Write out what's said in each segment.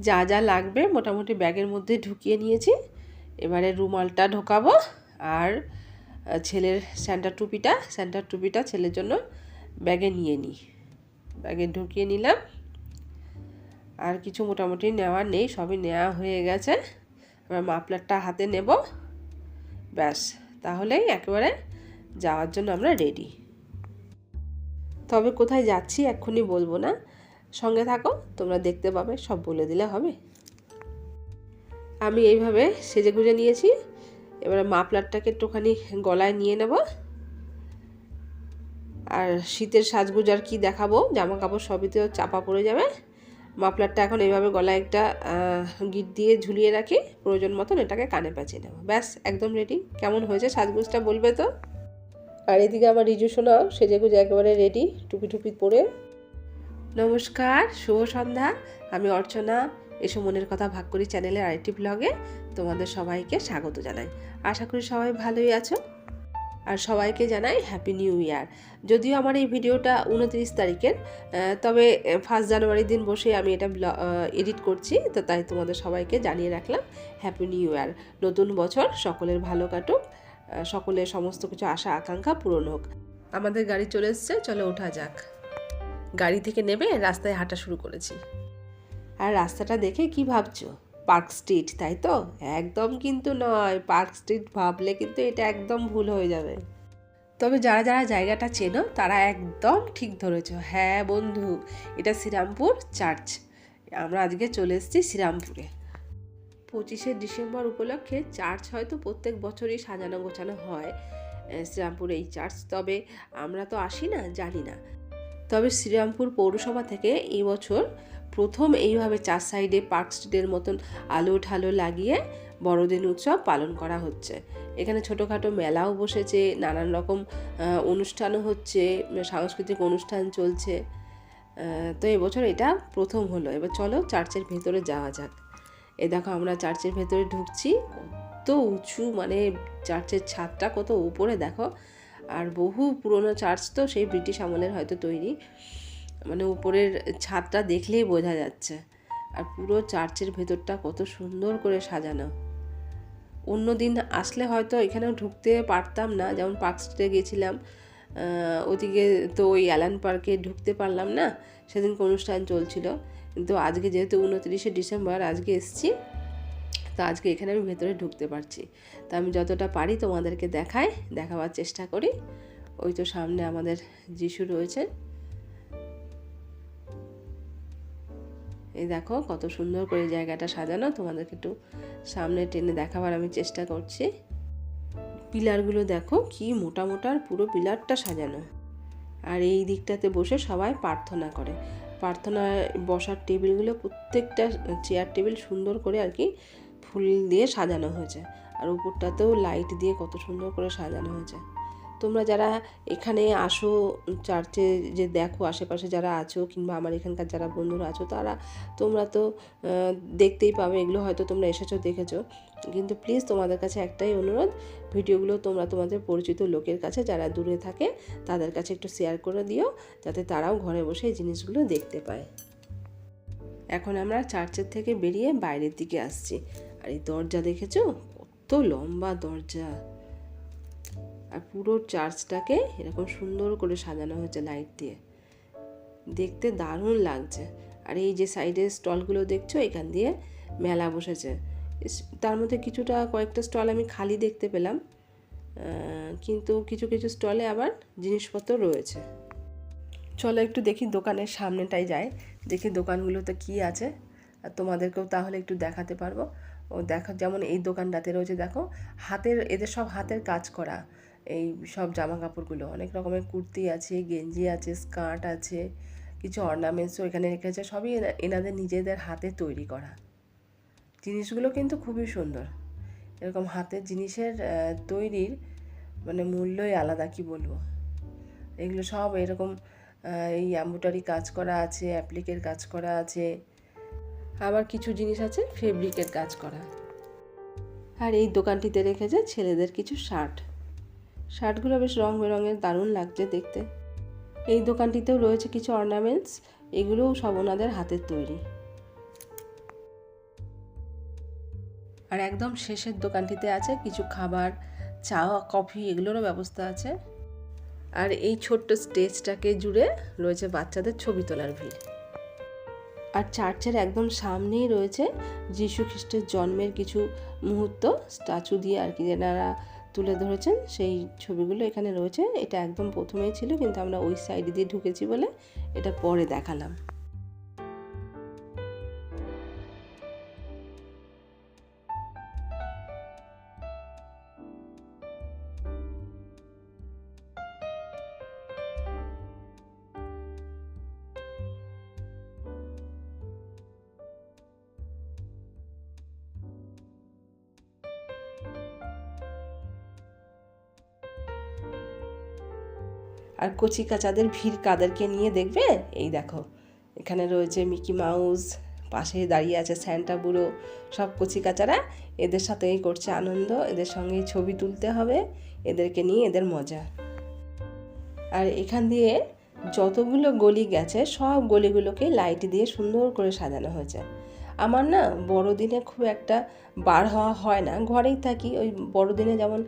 যা যা লাগবে মোটামুটি ব্যাগের মধ্যে ঢুকিয়ে নিয়েছি। এবারে রুমালটা ঢোকাবো আর ছেলের স্যান্টার টুপিটা স্যান্টার টুপিটা ছেলের জন্য ব্যাগে নিয়ে নিই ব্যাগে ঢুকিয়ে নিলাম। আর কিছু মোটামুটি নেওয়ার নেই, সবই নেওয়া হয়ে গেছে। এবার মাফলারটা হাতে নেব। ব্যাস, তাহলেই একেবারে যাওয়ার জন্য আমরা রেডি। তবে কোথায় যাচ্ছি এক্ষুনি বলব না। সঙ্গে থাকো, তোমরা দেখতে পাবে, সব বলে দিলে হবে। আমি এইভাবে সেজে গুজে নিয়েছি। এবারে মাফলারটাকে একটুখানি গলায় নিয়ে নেব। আর শীতের সাজগুজ আর কি দেখাবো জামা কাপড় সবই তো চাপা পড়ে যাবে। মাফলারটা এখন এইভাবে গলায় একটা গিট দিয়ে ঝুলিয়ে রাখি, প্রয়োজন মতন এটাকে কানে পেঁচিয়ে নেব। ব্যাস, একদম রেডি কেমন হয়েছে সাজগুজটা বলবে তো? আর এদিকে আমার রিজু শোনাও সেজে গুজে একেবারে রেডি টুপি টুপি পরে। নমস্কার, শুভ সন্ধ্যা। আমি অর্চনা, এসো মনের কথা ভাগ করি চ্যানেলের আরেকটি ব্লগে তোমাদের সবাইকে স্বাগত জানাই। আশা করি সবাই ভালোই আছো। আর সবাইকে জানাই হ্যাপি নিউ ইয়ার যদিও আমার এই ভিডিওটা উনত্রিশ তারিখের তবে ফার্স্ট জানুয়ারির দিন বসে আমি এটা এডিট করছি, তো তাই তোমাদের সবাইকে জানিয়ে রাখলাম হ্যাপি নিউ ইয়ার নতুন বছর সকলের ভালো কাটুক সকলের সমস্ত কিছু আশা, আকাঙ্ক্ষা পূরণ হোক। আমাদের গাড়ি চলে এসছে, চলো ওঠা যাক। গাড়ি থেকে নেমে রাস্তায় হাঁটা শুরু করেছি। আর রাস্তাটা দেখে কি ভাবছ? পার্ক স্ট্রিট তাই তো? একদম কিন্তু নয়। পার্ক স্ট্রিট ভাবলে কিন্তু এটা একদম ভুল হয়ে যাবে। তবে যারা যারা জায়গাটা চেনো, তারা একদম ঠিক ধরেছ। হ্যাঁ বন্ধু, এটা শ্রীরামপুর চার্চ। আমরা আজকে চলে এসেছি শ্রীরামপুরে। পঁচিশে ডিসেম্বর উপলক্ষে চার্চ হয়তো প্রত্যেক বছরই সাজানো গোছানো হয় শ্রীরামপুর এই চার্চ। তবে আমরা তো আসি না, জানি না। তবে শ্রীরামপুর পৌরসভা থেকে এই বছর প্রথম এইভাবে চার সাইডে পার্ক স্ট্রিটের মতন আলো ঠালো লাগিয়ে বড়দিন উৎসব পালন করা হচ্ছে। এখানে ছোটোখাটো মেলাও বসেছে, নানান রকম অনুষ্ঠানও হচ্ছে, সাংস্কৃতিক অনুষ্ঠান চলছে। তো এবছর এটা প্রথম হলো। এবার চলো চার্চের ভেতরে যাওয়া যাক। এ দেখো আমরা চার্চের ভেতরে ঢুকছি। কত উঁচু মানে চার্চের ছাদটা কত উপরে দেখো। আর বহু পুরনো চার্চ তো সেই ব্রিটিশ আমলের হয়তো তৈরি। মানে উপরের ছাদটা দেখলেই বোঝা যাচ্ছে। আর পুরো চার্চের ভেতরটা কত সুন্দর করে সাজানো। অন্য দিন আসলে হয়তো এখানেও ঢুকতে পারতাম না, যেমন পার্ক স্ট্রিটে গেছিলাম ওদিকে তো ওই অ্যালান পার্কে ঢুকতে পারলাম না, সেদিনকে অনুষ্ঠান চলছিল। কিন্তু আজকে যেহেতু উনত্রিশে ডিসেম্বর, আজকে এসছি। তো আজকে এখানে আমি ভেতরে ঢুকতে পারছি। তা আমি যতটা পারি তোমাদেরকে দেখাই, দেখাবার চেষ্টা করি। ওই তো সামনে আমাদের যিশু রয়েছে এই দেখো, কত সুন্দর করে জায়গাটা সাজানো। তোমাদেরকে একটু সামনে টেনে দেখাবার আমি চেষ্টা করছি। পিলারগুলো দেখো, কি মোটা মোটার পুরো পিলারটা সাজানো। আর এই দিকটাতে বসে সবাই প্রার্থনা করে। প্রার্থনায় বসার টেবিলগুলো প্রত্যেকটা, চেয়ার টেবিল সুন্দর করে আর কি ফুল দিয়ে সাজানো হয়েছে। আর উপরটাতেও লাইট দিয়ে কত সুন্দর করে সাজানো হয়েছে। তোমরা যারা এখানে আসো চার্চে যে দেখো, আশেপাশে যারা আছো কিংবা আমার এখানকার যারা বন্ধুরা আছো, তারা তোমরা তো দেখতেই পাবে, এগুলো হয়তো তোমরা এসেছ, দেখেছ। কিন্তু প্লিজ তোমাদের কাছে একটাই অনুরোধ, ভিডিওগুলো তোমরা তোমাদের পরিচিত লোকের কাছে, যারা দূরে থাকে, তাদের কাছে একটু শেয়ার করে দিও, যাতে তারাও ঘরে বসে এই জিনিসগুলো দেখতে পায়। এখন আমরা চার্চের থেকে বেরিয়ে বাইরের দিকে আসছি। আর এই দরজা দেখেছ? কত লম্বা দরজা। আর পুরো চার্চটাকে এরকম সুন্দর করে সাজানো হয়েছে লাইট দিয়ে। দেখতে দারুণ লাগছে। আর এই যে সাইডে স্টলগুলো দেখছ, এখান দিয়ে মেলা বসেছে। তার মধ্যে কিছুটা কয়েকটা স্টল আমি খালি দেখতে পেলাম। কিন্তু কিছু কিছু স্টলে আবার জিনিসপত্র রয়েছে। চলো একটু দেখি দোকানের সামনেটাই যাই। দেখি দোকানগুলোতে কি আছে। আর তোমাদেরকেও তাহলে একটু দেখাতে পারব। ও দেখো, যেমন এই দোকানটাতে রয়েছে, দেখো, হাতের, এদের সব হাতের কাজ করা, এই সব জামা কাপড়গুলো অনেক রকমের কুর্তি আছে, গেঞ্জি আছে, স্কার্ট আছে, কিছু অর্নামেন্টসও এখানে রেখেছে সবই এনাদের নিজেদের হাতে তৈরি করা। জিনিসগুলো কিন্তু খুবই সুন্দর। এরকম হাতের জিনিসের তৈরির মানে মূল্যই আলাদা, কি বলব? এগুলো সব এরকম এই অ্যাম্বোটারি কাজ করা আছে অ্যাপ্লিকের কাজ করা আছে আবার কিছু জিনিস আছে ফেব্রিকের কাজ করা। আর এই দোকানটিতে রেখেছে ছেলেদের কিছু শার্ট শার্টগুলো বেশ রং বেরঙের দারুণ লাগছে দেখতে। এই দোকানটিতেও রয়েছে কিছু অর্নামেন্টস এগুলোও সব ওনাদের হাতের তৈরি। আর একদম শেষের দোকানটিতে আছে কিছু খাবার, চা, কফি, এগুলোরও ব্যবস্থা আছে। আর এই ছোট্ট স্টেজটাকে জুড়ে রয়েছে বাচ্চাদের ছবি তোলার ভিড়। আর চার্চের একদম সামনেই রয়েছে যীশু খ্রিস্টের জন্মের কিছু মুহূর্ত, স্ট্যাচু দিয়ে আর কি যেনারা তুলে ধরেছেন, সেই ছবিগুলো এখানে রয়েছে। এটা একদম প্রথমেই ছিল, কিন্তু আমরা ওই সাইড দিয়ে ঢুকেছি বলে এটা পরে দেখালাম। আর কচি কাচাদের ভিড় কাদেরকে নিয়ে দেখবে? এই দেখো, এখানে রয়েছে মিকি মাউস পাশে দাঁড়িয়ে আছে স্যান্টা বুড়ো, সব কচি কাচারা। এদের সাথেই করছে আনন্দ, এদের সঙ্গেই ছবি তুলতে হবে, এদেরকে নিয়ে এদের মজা। আর এখান দিয়ে যতগুলো গলি গেছে, সব গলিগুলোকে লাইট দিয়ে সুন্দর করে সাজানো হয়েছে। আমার না বড়দিনে খুব একটা বার হওয়া হয় না, ঘরেই থাকি। ওই বড়দিনে যেমন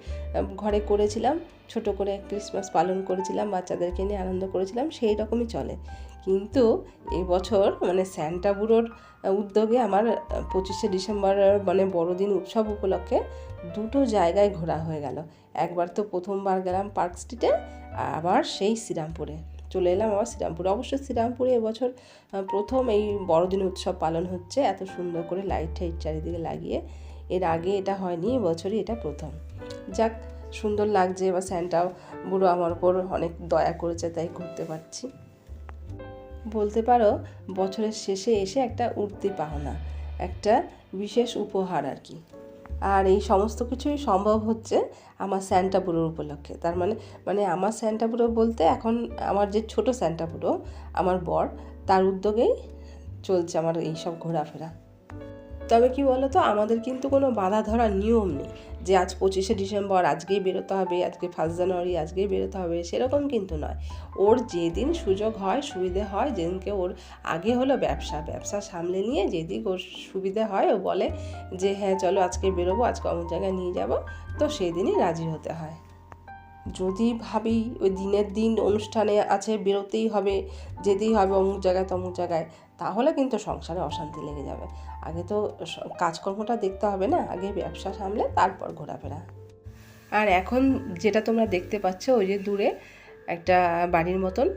ঘরে করেছিলাম ছোট করে ক্রিসমাস পালন করেছিলাম, বাচ্চাদেরকে নিয়ে আনন্দ করেছিলাম, সেই রকমই চলে। কিন্তু এবছর মানে স্যান্টা বুড়োর উদ্যোগে আমার পঁচিশে ডিসেম্বর মানে বড়দিন উৎসব উপলক্ষে দুটো জায়গায় ঘোরা হয়ে গেল। একবার তো প্রথমবার গেলাম পার্ক স্ট্রিটে, আবার সেই শ্রীরামপুরে। চলে এলাম আবার শ্রীরামপুরে। অবশ্য শ্রীরামপুরে এবছর প্রথম এই বড়দিন উৎসব পালন হচ্ছে, এত সুন্দর করে লাইট টাইট চারিদিকে লাগিয়ে। এর আগে এটা হয়নি এবছরই এটা প্রথম। যাক সুন্দর লাগছে বা স্যান্টাও বুড়ো আমার ওপর অনেক দয়া করেছে, তাই ঘুরতে পারছি। বলতে পারো, বছরের শেষে এসে একটা উঠতি পাওনা, একটা বিশেষ উপহার আর কি। আর এই সমস্ত কিছুই সম্ভব হচ্ছে আমার স্যান্টা বুড়োর উপলক্ষে। তার মানে মানে আমার স্যান্টা বুড়ো বলতে এখন আমার যে ছোট স্যান্টা বুড়ো, আমার বর, তার উদ্যোগেই চলছে আমার এই সব ঘোরাফেরা। তবে কি বলতো, আমাদের কিন্তু কোনো বাধা ধরার নিয়ম নেই যে আজ পঁচিশে ডিসেম্বর আজকেই বেরোতে হবে, আজকে ফার্স্ট জানুয়ারি আজকেই বেরোতে হবে, সেরকম কিন্তু নয়। ওর যেদিন সুযোগ হয়, সুবিধে হয়, যেদিনকে ওর আগে হলো ব্যবসা ব্যবসা সামলে নিয়ে যেদিক ওর সুবিধে হয়, ও বলে যে হ্যাঁ চলো আজকে বেরোবো, আজকে অমুক জায়গায় নিয়ে যাব, তো সেই দিনই রাজি হতে হয়। যদি ভাবি ওই দিনের দিন অনুষ্ঠানে আছে, বেরোতেই হবে, যেতেই হবে অমুক জায়গায় তমুক জায়গায়, তাহলে কিন্তু সংসারে অশান্তি লেগে যাবে। আগে তো কাজকর্মটা দেখতে হবে না, আগে ব্যবসা সামলে তারপর ঘোরাফেরা। আর এখন যেটা তোমরা দেখতে পাচ্ছ, ওই যে দূরে একটা বাড়ির মতন,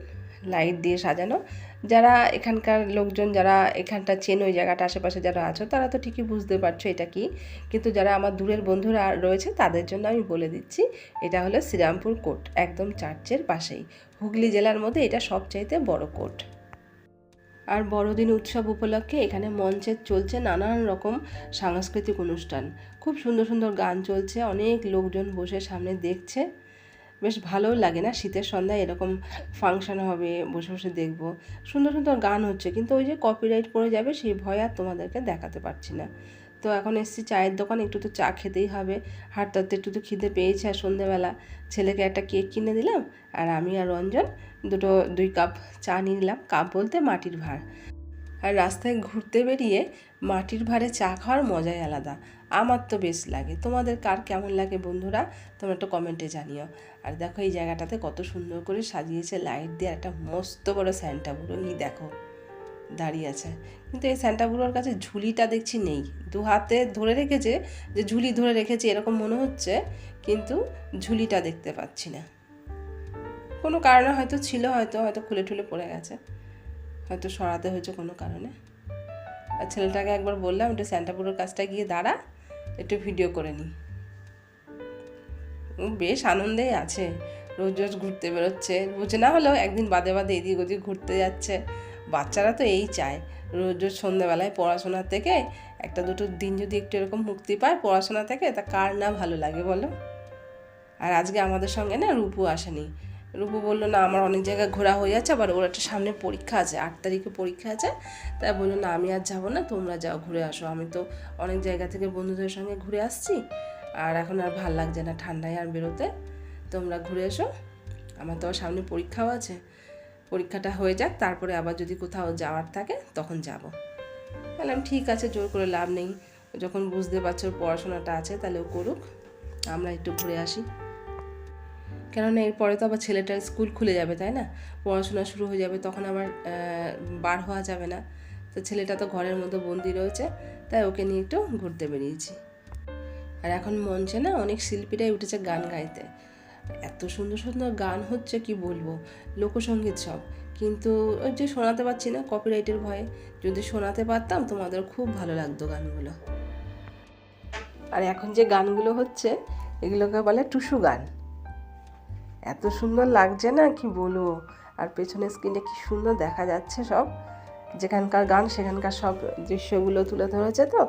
লাইট দিয়ে সাজানো যারা এখানকার লোকজন, যারা এখানটা চেন ওই জায়গাটা, আশেপাশে যারা আছো, তারা তো ঠিকই বুঝতে পারছ এটা কি। কিন্তু যারা আমার দূরের বন্ধুরা রয়েছে, তাদের জন্য আমি বলে দিচ্ছি, এটা হলো শ্রীরামপুর কোর্ট, একদম চার্চের পাশেই। হুগলি জেলার মধ্যে এটা সবচাইতে বড় কোর্ট। আর বড়দিন উৎসব উপলক্ষে এখানে মঞ্চে চলছে নানান রকম সাংস্কৃতিক অনুষ্ঠান। খুব সুন্দর সুন্দর গান চলছে, অনেক লোকজন বসে সামনে দেখছে। বেশ ভালোও লাগে না? শীতের সন্ধ্যায় এরকম ফাংশন হবে, বসে বসে দেখব। সুন্দর সুন্দর গান হচ্ছে, কিন্তু ওই যে কপিরাইট পড়ে যাবে, সেই ভয় আর তোমাদেরকে দেখাতে পারছি না। তো এখন এসছি চায়ের দোকান, একটু তো চা খেতেই হবে। হাঁটতে হাঁটতে একটু তো খিদে পেয়েছে, আর সন্ধ্যেবেলা ছেলেকে একটা কেক কিনে দিলাম, আর আমি আর রঞ্জন দুটো দুই কাপ চা নিয়ে নিলাম। কাপ বলতে মাটির ভাঁড়। আর রাস্তায় ঘুরতে বেরিয়ে মাটির ভাঁড়ে চা খাওয়ার মজাই আলাদা। আমার তো বেশ লাগে। তোমাদের কার কেমন লাগে বন্ধুরা? তোমরা একটা কমেন্টে জানিও। আর দেখো, এই জায়গাটাতে কত সুন্দর করে সাজিয়েছে লাইট দিয়ে একটা মস্ত বড় স্যান্টা বুড়ো। এই দেখো, দাঁড়িয়ে আছে। কিন্তু এই স্যান্টা বুড়োর কাছে ঝুলিটা দেখছি নেই। দু হাতে ধরে রেখেছে যে ঝুলি ধরে রেখেছে, এরকম মনে হচ্ছে, কিন্তু ঝুলিটা দেখতে পাচ্ছি না। কোনো কারণে হয়তো ছিল, হয়তো হয়তো খুলে ঠুলে পড়ে গেছে। হয়তো সরাতে হয়েছে কোনো কারণে। আর ছেলেটাকে একবার বললাম একটু স্যান্টাপুরের কাছটা গিয়ে দাঁড়া, একটু ভিডিও করে নি। ও বেশ আনন্দেই আছে। রোজ রোজ ঘুরতে বেরোচ্ছে। বুঝে না হলেও একদিন বাদে বাদে এদিক ওদিক ঘুরতে যাচ্ছে। বাচ্চারা তো এই চায়। রোজ রোজ সন্ধ্যেবেলায় পড়াশোনার থেকে একটা দুটো দিন যদি একটু এরকম মুক্তি পায় পড়াশোনা থেকে, তা কার না ভালো লাগে বলো? আর আজকে আমাদের সঙ্গে না রূপু আসেনি। রূপু বলল, না, আমার অনেক জায়গায় ঘোরা হয়ে যাচ্ছে আবার ওর একটা সামনে পরীক্ষা আছে, আট তারিখে পরীক্ষা আছে। তাই বলল, না, আমি আর যাব না, তোমরা যাও, ঘুরে আসো। আমি তো অনেক জায়গা থেকে বন্ধুদের সঙ্গে ঘুরে আসছি, আর এখন আর ভালো লাগছে না ঠান্ডায় আর বেরোতে। তোমরা ঘুরে এসো, আমার তো সামনে পরীক্ষাও আছে। পরীক্ষাটা হয়ে যাক, তারপরে আবার যদি কোথাও যাওয়ার থাকে, তখন যাব। বললাম ঠিক আছে, জোর করে লাভ নেই। যখন বুঝতে পারছ পড়াশোনাটা আছে, তাহলে করুক। আমরা একটু ঘুরে আসি। কেননা এরপরে তো আবার ছেলেটার স্কুল খুলে যাবে, তাই না? পড়াশোনা শুরু হয়ে যাবে, তখন আবার বার হওয়া যাবে না। তো ছেলেটা তো ঘরের মধ্যে বন্দি রয়েছে, তাই ওকে নিয়ে একটু ঘুরতে বেরিয়েছি। আর এখন মঞ্চে না অনেক শিল্পীরাই উঠেছে গান গাইতে। এত সুন্দর সুন্দর গান হচ্ছে, কি বলব? লোকসঙ্গীত সব। কিন্তু ওই যে শোনাতে পারছি না কপিরাইটের ভয়ে। যদি শোনাতে পারতাম, তোমাদের খুব ভালো লাগতো গানগুলো। আর এখন যে গানগুলো হচ্ছে, এগুলোকে বলে টুসু গান। এত সুন্দর লাগছে না, কি বলব? আর পেছনের স্ক্রিনে কি সুন্দর দেখা যাচ্ছে সব। যেখানকার গান, সেখানকার সব দৃশ্যগুলো তুলে ধরেছে তো,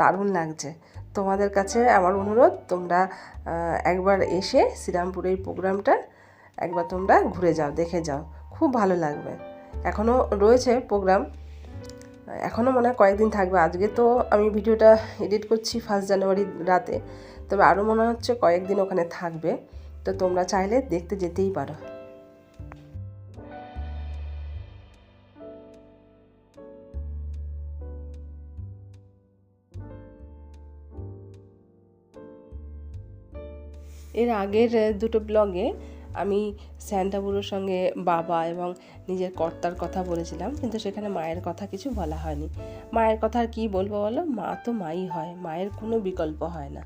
দারুণ লাগছে। তোমাদের কাছে আমার অনুরোধ, তোমরা একবার এসে শ্রীরামপুরের প্রোগ্রামটা একবার তোমরা ঘুরে যাও, দেখে যাও। খুব ভালো লাগবে। এখনও রয়েছে প্রোগ্রাম এখনও মনে হয় কয়েকদিন থাকবে। আজকে তো আমি ভিডিওটা এডিট করছি ফার্স্ট জানুয়ারি রাতে। তবে আরও মনে হচ্ছে কয়েকদিন ওখানে থাকবে। তো তোমরা চাইলে দেখতে যেতেই পারো। এর আগের দুটো ব্লগে আমি স্যান্টাবুড়োর সঙ্গে বাবা এবং নিজের কর্তার কথা বলেছিলাম, কিন্তু সেখানে মায়ের কথা কিছু বলা হয়নি। মায়ের কথা আর কী বলব বলো? মা তো মাই হয়, মায়ের কোনো বিকল্প হয় না।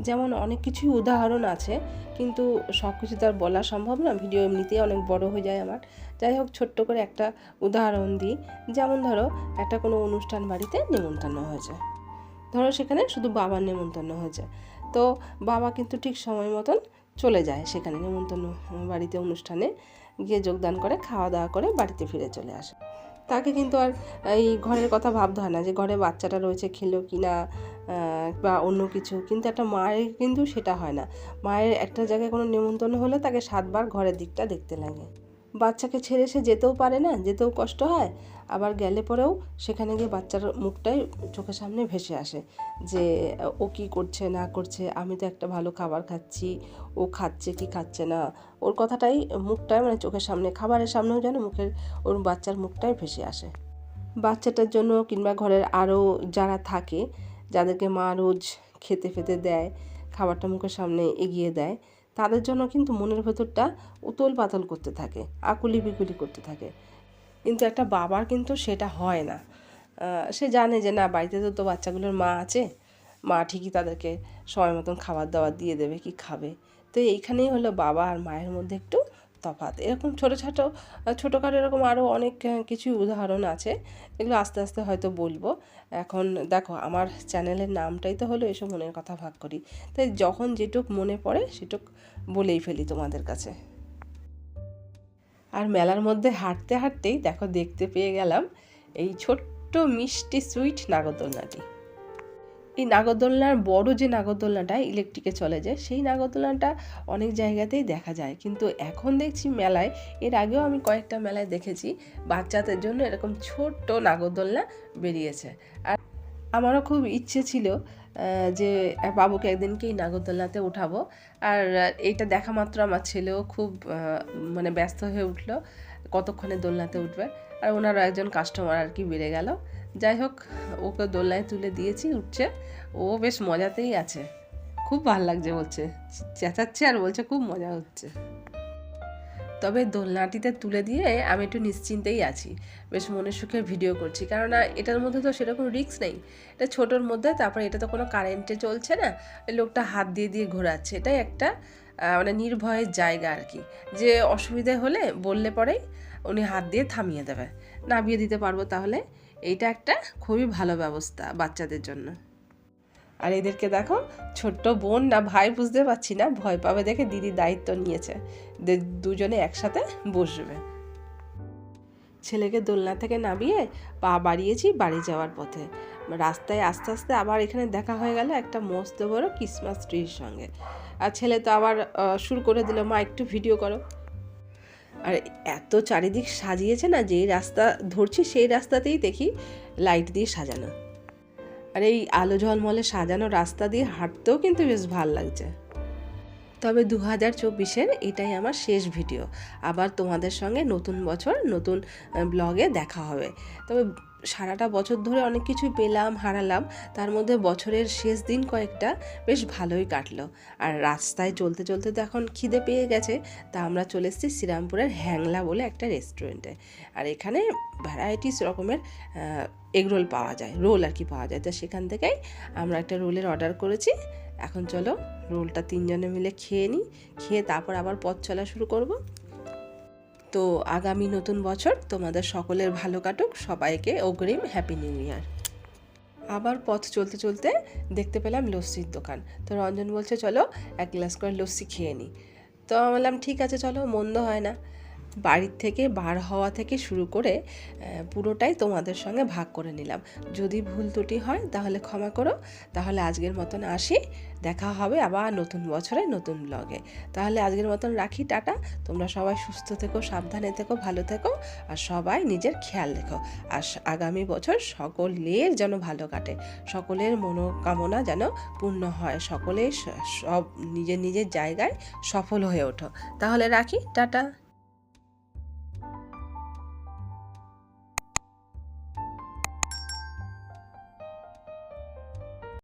যেমন অনেক কিছুই উদাহরণ আছে, কিন্তু সব কিছু আর বলা সম্ভব না, ভিডিও এমনিতেই অনেক বড় হয়ে যায় আমার। যাই হোক, ছোট্ট করে একটা উদাহরণ দিই। যেমন ধরো, একটা কোনো অনুষ্ঠান বাড়িতে নেমন্তন্ন হয়েছে। ধরো সেখানে শুধু বাবার নেমন্তন্ন হয়েছে। তো বাবা কিন্তু ঠিক সময় মতন চলে যায় সেখানে নেমন্তন্ন বাড়িতে অনুষ্ঠানে, গিয়ে যোগদান করে, খাওয়া দাওয়া করে বাড়িতে ফিরে চলে আসে। তাকে কিন্তু আর এই ঘরের কথা ভাবতে হয় না যে ঘরে বাচ্চাটা রয়েছে খেলো কি না বা অন্য কিছু। কিন্তু একটা মায়ের কিন্তু সেটা হয় না। মায়ের একটা জায়গায় কোনো নেমন্তন্ন হলে তাকে সাতবার ঘরের দিকটা দেখতে লাগে। বাচ্চাকে ছেড়ে সে যেতেও পারে না, যেতেও কষ্ট হয়। আবার গেলে পরেও সেখানে গিয়ে বাচ্চার মুখটাই চোখের সামনে ভেসে আসে যে, ও কি করছে, না করছে? আমি তো একটা ভালো খাবার খাচ্ছি। ও খাচ্ছে কি খাচ্ছে না? ওর কথাটাই মুখটাই মানে চোখের সামনে, খাবারের সামনেও যেন মুখের, ওর বাচ্চার মুখটাই ভেসে আসে। বাচ্চাটার জন্য কিংবা ঘরের আরও যারা থাকে, যাদেরকে মা রোজ খেতে ফেতে দেয়, খাবারটা মুখের সামনে এগিয়ে দেয় তাদের জন্য কিন্তু মনের ভেতরটা উতল পাতল করতে থাকে, আকুলি বিকুলি করতে থাকে। কিন্তু একটা বাবার কিন্তু সেটা হয় না। সে জানে যে না, বাড়িতে তো তো বাচ্চাগুলোর মা আছে। মা ঠিকই তাদেরকে সময় মতন খাবার দাবার দিয়ে দেবে, কি খাবে। তো এইখানেই হলো বাবা আর মায়ের মধ্যে একটু তফাৎ। এরকম ছোটো ছোটো ছোটোখাটো এরকম আরও অনেক কিছু উদাহরণ আছে। এগুলো আস্তে আস্তে হয়তো বলব। এখন দেখো, আমার চ্যানেলের নামটাই তো হলো এসব মনের কথা ভাগ করি। তাই যখন যেটুক মনে পড়ে, সেটুক বলেই ফেলি তোমাদের কাছে। আর মেলার মধ্যে হাঁটতে, হাঁটতেই দেখো, দেখতে পেয়ে গেলাম এই ছোট্ট মিষ্টি সুইট নাগরদোলনাটি। এই নাগরদোলনার বড় যে নাগরদোলনাটা ইলেকট্রিকে চলে যায়, সেই নাগরদোলনাটা অনেক জায়গাতেই দেখা যায়। কিন্তু এখন দেখছি মেলায়, এর আগেও আমি কয়েকটা মেলায় দেখেছি, বাচ্চাদের জন্য এরকম ছোট্ট নাগরদোলনা বেরিয়েছে। আর আমারও খুব ইচ্ছে ছিল যে বাবুকে একদিনকে এই নাগরদোলনাতে উঠাবো। আর এইটা দেখা মাত্র আমার ছেলেও খুব মানে ব্যস্ত হয়ে উঠল, কতক্ষণে দোলনাতে উঠবে। আর ওনারও একজন কাস্টমার আর কি বেড়ে গেল। যাই হোক, ওকে দোলনায় তুলে দিয়েছি, উঠছে। ও বেশ মজাতেই আছে। খুব ভালো লাগছে বলছে। চেঁচাচ্ছে আর বলছে খুব মজা হচ্ছে। তবে দোলনাটিতে তুলে দিয়ে আমি একটু নিশ্চিন্তেই আছি। বেশ মনের সুখে ভিডিও করছি। কেননা এটার মধ্যে তো সেরকম রিস্ক নেই। এটা ছোটোর মধ্যে, তারপরে এটা তো কোনো কারেন্টে চলছে না। লোকটা হাত দিয়ে দিয়ে ঘোরাচ্ছে। এটাই একটা মানে নির্ভয়ের জায়গা আর কি। যে অসুবিধে হলে বললে পরেই উনি হাত দিয়ে থামিয়ে দেবে। নামিয়ে দিতে পারব তাহলে। এইটা একটা খুবই ভালো ব্যবস্থা বাচ্চাদের জন্য। আর এদেরকে দেখো, ছোট্ট বোন না ভাই বুঝতে পারছি না, ভয় পাবে দেখে দিদি দায়িত্ব নিয়েছে। দুজনে একসাথে বসবে। ছেলেকে দোলনা থেকে নামিয়ে পা বাড়িয়েছি বাড়ি যাওয়ার পথে। রাস্তায় আস্তে আস্তে আবার এখানে দেখা হয়ে গেল একটা মস্ত বড় ক্রিসমাস ট্রির সঙ্গে। আর ছেলে তো আবার শুরু করে দিল, মা, একটু ভিডিও করো। আর এত চারিদিক সাজিয়েছে না, যেই রাস্তা ধরছি সেই রাস্তাতেই দেখি লাইট দিয়ে সাজানো। আর এই আলো ঝলমলে সাজানো রাস্তা দিয়ে হাঁটতেও কিন্তু বেশ ভালো লাগছে। তবে দু হাজার চব্বিশের এটাই আমার শেষ ভিডিও। আবার তোমাদের সঙ্গে নতুন বছর, নতুন ব্লগে দেখা হবে। তবে সারাটা বছর ধরে অনেক কিছু পেলাম, হারালাম। তার মধ্যে বছরের শেষ দিন কয়েকটা বেশ ভালোই কাটলো। আর রাস্তায় চলতে চলতে তো এখন খিদে পেয়ে গেছে, তা আমরা চলে এসেছি শ্রীরামপুরের হ্যাংলা বলে একটা রেস্টুরেন্টে আর এখানে ভ্যারাইটিস রকমের এগরোল পাওয়া যায় রোল আর কি পাওয়া যায়। তো সেখান থেকেই আমরা একটা রোলের অর্ডার করেছি। এখন চলো রোলটা তিনজনে মিলে খেয়ে নিই, খেয়ে তারপর আবার পথ চলা শুরু করব। তো আগামী নতুন বছর তোমাদের সকলের ভালো কাটুক, সবাইকে অগ্রিম হ্যাপি নিউ ইয়ার আবার পথ চলতে চলতে দেখতে পেলাম লস্যির দোকান। তো রঞ্জন বলছে, চলো এক গ্লাস করে লস্যি খেয়ে নিই তো আমি বললাম, ঠিক আছে, চলো, মন্দ হয় না। বাড়ির থেকে, বার হওয়া থেকে শুরু করে পুরোটাই তোমাদের সঙ্গে ভাগ করে নিলাম। যদি ভুল ত্রুটি হয়, তাহলে ক্ষমা করো। তাহলে আজকের মতন আসি। দেখা হবে আবার নতুন বছরে নতুন ব্লগে তাহলে আজকের মতন রাখি, টাটা। তোমরা সবাই সুস্থ থেকো, সাবধানে থেকো, ভালো থেকো, আর সবাই নিজের খেয়াল রেখো। আর আগামী বছর সকলের যেন ভালো কাটে। সকলের মনোকামনা যেন পূর্ণ হয়। সকলে সব নিজের নিজের জায়গায় সফল হয়ে ওঠো। তাহলে রাখি, টাটা।